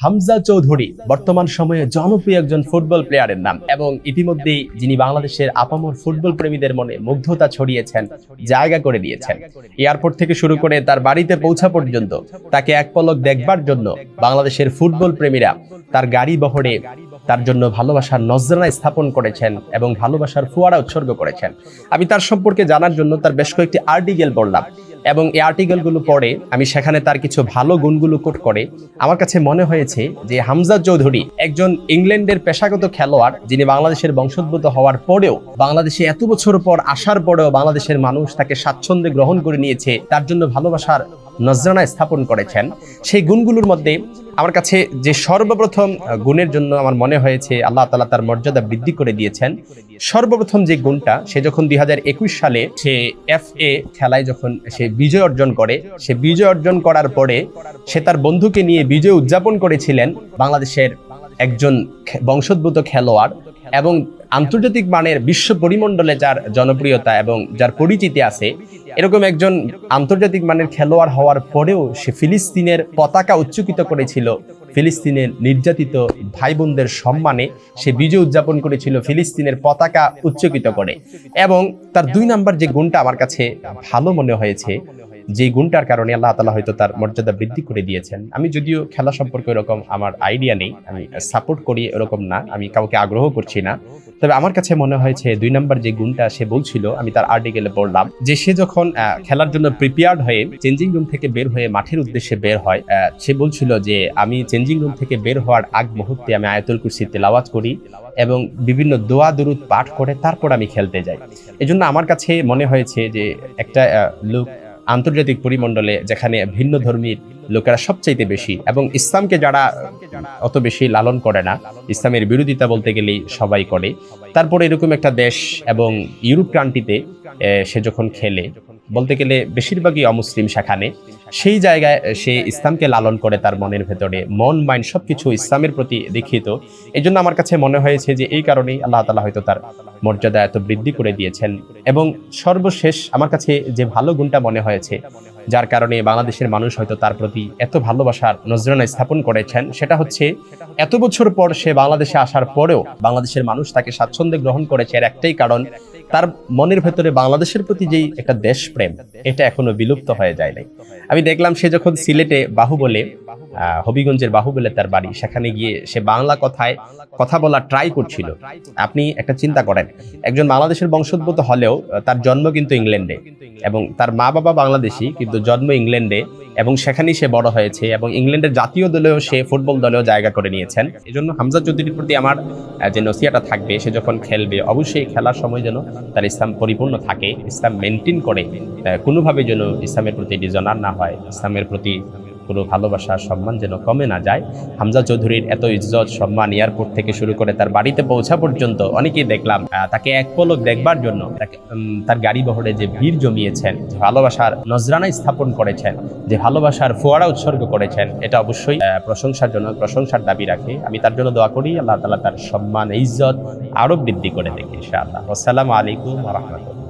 হামজা চৌধুরী বর্তমান সময়ে জনপ্রিয় একজন ফুটবল প্লেয়ারের নাম এবং ইতিমধ্যেই যিনি বাংলাদেশের আপামর ফুটবল প্রেমীদের মনে মুগ্ধতা ছড়িয়েছেন, জায়গা করে দিয়েছেন। এয়ারপোর্ট থেকে শুরু করে তার বাড়িতে পৌঁছা পর্যন্ত তাকে এক পলক দেখবার জন্য বাংলাদেশের ফুটবল প্রেমীরা তার গাড়ি বহরে তার জন্য ভালোবাসার নজরানা স্থাপন করেছেন এবং ভালোবাসার ফুয়ারা উৎসর্গ করেছেন। আমি তার সম্পর্কে জানার জন্য তার বেশ কয়েকটি আর্টিকেল পড়লাম এবং এই আর্টিকেলগুলো পড়ে আমি সেখানে তার কিছু ভালো গুণগুলো কোট করে। আমার কাছে মনে হয়েছে যে হামজা চৌধুরী একজন ইংল্যান্ডের পেশাগত খেলোয়াড় যিনি বাংলাদেশের বংশোদ্ভূত হওয়ার পরেও বাংলাদেশে এত বছর পর আসার পরেও বাংলাদেশের মানুষ তাকে স্বাচ্ছন্দ্যে গ্রহণ করে নিয়েছে, তার জন্য ভালোবাসার নজরানা স্থাপন করেছেন, সেই গুণগুলোর মধ্যে আমার কাছে যে সর্বপ্রথম গুণের জন্য আমার মনে হয়েছে, আল্লাহ তালা তার মর্যাদা বৃদ্ধি করে দিয়েছেন। সর্বপ্রথম যে গুণটা, সে যখন দুই হাজার একুশ সালে সে এফ এ খেলায় যখন সে বিজয় অর্জন করে, সে বিজয় অর্জন করার পরে সে তার বন্ধুকে নিয়ে বিজয় উদযাপন করেছিলেন। বাংলাদেশের একজন বংশোদ্ভূত খেলোয়াড় এবং আন্তর্জাতিক মানের বিশ্ব পরিমণ্ডলে যার জনপ্রিয়তা এবং যার পরিচিতি আছে, এরকম একজন আন্তর্জাতিক মানের খেলোয়াড় হওয়ার পরেও সে ফিলিস্তিনের পতাকা উচ্চকিত করেছিল। ফিলিস্তিনের নির্যাতিত ভাই বোনদের সম্মানে সে বিজয় উদযাপন করেছিল ফিলিস্তিনের পতাকা উচ্চকিত করে। এবং তার দুই নাম্বার যে গুণটা আমার কাছে ভালো মনে হয়েছে যে গুণটার কারণে আল্লাহ তালা হয়তো তার মর্যাদা বৃদ্ধি করে দিয়েছেন। আমি যদিও খেলা সম্পর্কে এরকম আমার আইডিয়া নেই, আমি সাপোর্ট করি এরকম না, আমি কাউকে আগ্রহ করছি না। তবে আমার কাছে মনে হয়েছে দুই নম্বর যে গুণটা সে বলছিল, আমি তার আর্টিকেলে পড়লাম যে সে যখন খেলার জন্য প্রিপেয়ার্ড হয়ে চেঞ্জিং রুম থেকে বের হয়ে মাঠের উদ্দেশ্যে বের হয় সে বলছিল যে আমি চেঞ্জিং রুম থেকে বের হওয়ার আগ মুহূর্তে আমি আয়াতুল কুরসি তেলাওয়াজ করি এবং বিভিন্ন দোয়া দুরুদ পাঠ করে তারপর আমি খেলতে যাই। এজন্য আমার কাছে মনে হয়েছে যে একটা লোক আন্তর্জাতিক পরিমণ্ডলে যেখানে ভিন্ন ধর্মীর লোকেরা সবচাইতে বেশি এবং ইসলামকে যারা অত বেশি লালন করে না, ইসলামের বিরোধিতা বলতে গেলেই সবাই করে। তারপরে এরকম একটা দেশ এবং ইউরোপ ক্রান্তিতে সে যখন খেলে বলতে গেলে বেশিরভাগই অমুসলিম সেখানে সেই জায়গায় সে ইসলামকে লালন করে তার মনের ভেতরে মন, মাইন্ড সবকিছু ইসলামের প্রতি দীক্ষিত এই জন্য আমার কাছে মনে হয়েছে যে এই কারণেই আল্লাহ তালা হয়তো তার মর্যাদা এত বৃদ্ধি করে দিয়েছেন। এবং সর্বশেষ আমার কাছে যে ভালো গুণটা মনে হয়েছে, যার কারণে বাংলাদেশের মানুষ হয়তো তার প্রতি এত ভালোবাসার নজরানা স্থাপন করেছেন, সেটা হচ্ছে এত বছর পর সে বাংলাদেশে আসার পরেও বাংলাদেশের মানুষ তাকে স্বাচ্ছন্দ্যে গ্রহণ করেছে এর একটাই কারণ তার মনের ভেতরে বাংলাদেশের প্রতি যেই একটা দেশপ্রেম, এটা এখনও বিলুপ্ত হয়ে যায় নাই। আমি দেখলাম সে যখন সিলেটে বাহুবলে হবিগঞ্জের বাহুবলে তার বাড়ি, সেখানে গিয়ে সে বাংলা কথায় কথা বলা ট্রাই করছিল। আপনি একটা চিন্তা করেন, একজন বাংলাদেশের বংশোদ্ভূত হলেও তার জন্ম কিন্তু ইংল্যান্ডে এবং তার মা বাবা বাংলাদেশি, কিন্তু জন্ম ইংল্যান্ডে এবং সেখানেই সে বড় হয়েছে এবং ইংল্যান্ডের জাতীয় দলেও সে ফুটবল দলেও জায়গা করে নিয়েছেন। এজন্য হামজা চৌধুরীর প্রতি আমার যে নসিয়াটা থাকবে, সে যখন খেলবে, অবশ্যই খেলার সময় যেন তার ইসলাম পরিপূর্ণ থাকে, ইসলাম মেনটেন করে কোনোভাবে যেন ইসলামের প্রতি ডিজনার না হয়, ইসলামের প্রতি কোনো ভালোবাসা সম্মান যেন কমে না যায়। হামজা চৌধুরীর এত ইজ্জত সম্মান এয়ারপোর্ট থেকে শুরু করে তার বাড়িতে পৌঁছা পর্যন্ত অনেকেই দেখলাম তাকে এক পলক দেখবার জন্য তাকে, তার গাড়ি বহরে যে ভিড় জমিয়েছেন যে ভালোবাসার নজরানা স্থাপন করেছেন যে ভালোবাসার ফোয়ারা উৎসর্গ করেছেন এটা অবশ্যই প্রশংসার জন্য প্রশংসার দাবি রাখে। আমি তার জন্য দোয়া করি আল্লাহ তালা তার সম্মান ইজ্জত আরও বৃদ্ধি করে দেখি ইনশাআল্লাহ। আসসালামু আলাইকুম রহমতুল্লাহ।